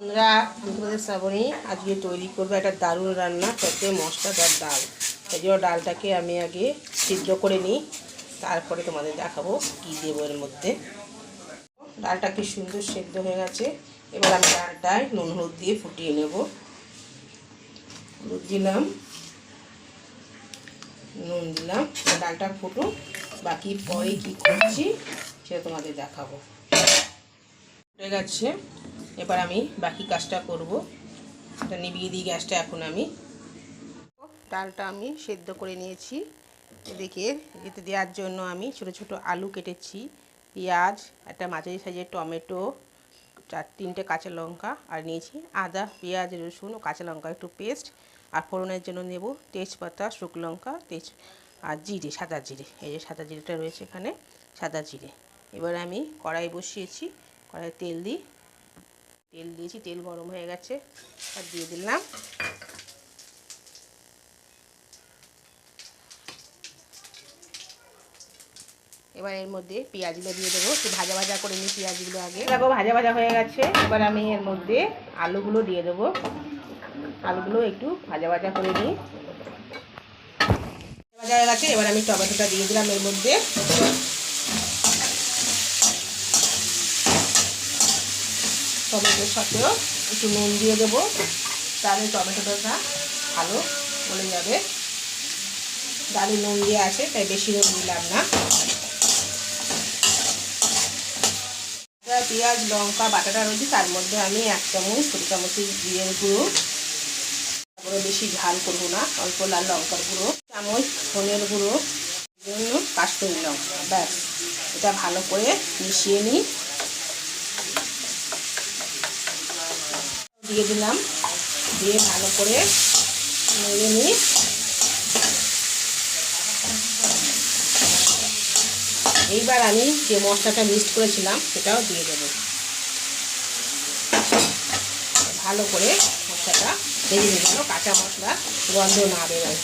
বন্ধুরা, আমি তোমাদের শ্রাবণী, আজকে তৈরি করব একটা দারুণ রান্না তাতে মশলাদার ডাল। এই জন্য ডালটাকে আমি আগে সিদ্ধ করে নিই, তারপরে তোমাদের দেখাবো কী দেবো এর মধ্যে। ডালটা কি সুন্দর সেদ্ধ হয়ে গেছে, এবার আমি ডালটায় নুন, হলুদ দিয়ে ফুটিয়ে নেব। হলুদ দিলাম, নুন দিলাম ডালটা ফুটো বাকি পরে কী করছি সেটা তোমাদের দেখাবো। ফুটে গেছে। এবার আমি বাকি কাজটা করব। এটা নিভিয়ে দিই গ্যাসটা এখন আমি ডালটা আমি সেদ্ধ করে নিয়েছি। এদিকে এতে দেওয়ার জন্য আমি ছোট ছোট আলু কেটেছি, পেঁয়াজ, একটা মাঝারি সাইজের টমেটো, চার তিনটে কাঁচা লঙ্কা, আর নিয়েছি আদা, পেঁয়াজ, রসুন ও কাঁচা লঙ্কা একটু পেস্ট। আর ফোড়নের জন্য নেব তেজপাতা, শুকনো লঙ্কা, তেজ আর জিরে, সাদা জিরে। এই যে সাদা জিরেটা রয়েছে এখানে, সাদা জিরে। এবার আমি কড়াই বসিয়েছি কড়াই তেল দিই তেল দিয়েছি, তেল গরম হয়ে গেছে, আর দিয়ে দিলাম। এবার এর মধ্যে পেঁয়াজগুলো দিয়ে দেবো, একটু ভাজা ভাজা করে নিই পেঁয়াজগুলো আগে। দেখো, ভাজা ভাজা হয়ে গেছে, এবার আমি এর মধ্যে আলুগুলো দিয়ে দেবো। আলুগুলো একটু ভাজা ভাজা করে নিই। ভাজা হয়ে গেছে, এবার আমি টমেটোটা দিয়ে দিলাম এর মধ্যে। টমেটোর সাথেও একটু নুন দিয়ে দেবো। তাহলে টমেটোটা ভালো গলে যাবে। ডালে নুন দিয়ে আছে, তাই বেশি নুন দিলাম না। পেঁয়াজ, লঙ্কা, বাটাটা রয়েছে, তার মধ্যে আমি এক চামচ ছোটো চামচের জিরের গুঁড়ো। তারপরে বেশি ঝাল করব না, অল্প লাল লঙ্কার গুঁড়ো চামচ ধনের গুঁড়ো জন্য লঙ্কা, ব্যাস। এটা ভালো করে মিশিয়ে নিই। দিয়ে দিলাম। দিয়ে ভালো করে নেড়ে নিই এইবার আমি যে মশলাটা মিক্সড করেছিলাম, সেটাও দিয়ে দেব। ভালো করে মশলাটা ভেজে নিয়ে গেল, কাঁচা মশলা গন্ধ না বেরোয়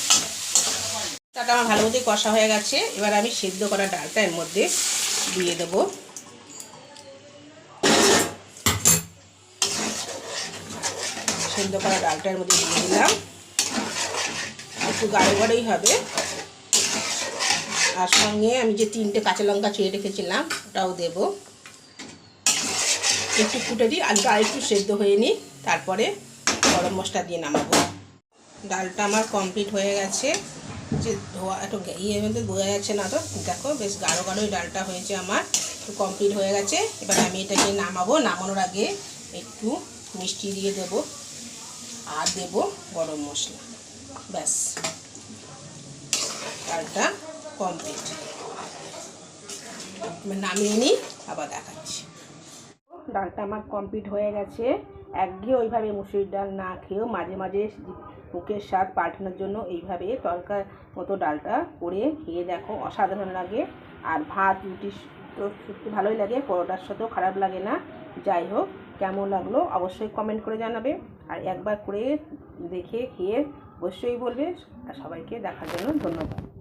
মশলাটা আমার ভালো মতোই কষা হয়ে গেছে। এবার আমি সেদ্ধ করা ডালটা এর মধ্যে দিয়ে দেবো। সেদ্ধ করা ডালটার মধ্যে দিয়ে দিলাম। একটু গাঢ় গাঢ়ই হবে। আর সঙ্গে আমি যে তিনটে কাঁচা লঙ্কা ছুঁয়ে রেখেছিলাম, ওটাও দেব। একটু ফুটে দিই, আলুটা আরেকটু সেদ্ধ হয়ে নিই তারপরে গরম মশলা দিয়ে নামাবো। ডালটা আমার কমপ্লিট হয়ে গেছে। যে ধোয়া, একটু ইয়ে মধ্যে বোঝা যাচ্ছে না তো। দেখো, বেশ গাঢ় গাঢ়ই ডালটা হয়েছে আমার। একটু কমপ্লিট হয়ে গেছে। এবার আমি এটাকে নামাবো। নামানোর আগে একটু মিষ্টি দিয়ে দেবো। আর দেব গরম মশলা। ব্যাস। ডালটা কমপ্লিট নামিয়ে নিই, আবার দেখাচ্ছি। ডালটা আমার কমপ্লিট হয়ে গেছে। একঘেয়ে ওইভাবে মুসুরির ডাল না খেয়েও মাঝে মাঝে মুখের স্বাদ পাল্টানোর জন্য এইভাবে তরকার মতো ডালটা করে খেয়ে দেখো, অসাধারণ লাগে। আর ভাত, রুটি, তো ভালোই লাগে, পরোটার সাথেও খারাপ লাগে না। যাই হোক কেমন লাগল অবশ্যই কমেন্ট করে জানাবে। আর একবার করে দেখে খেয়ে অবশ্যই বলবে। আর সবাইকে দেখার জন্য ধন্যবাদ।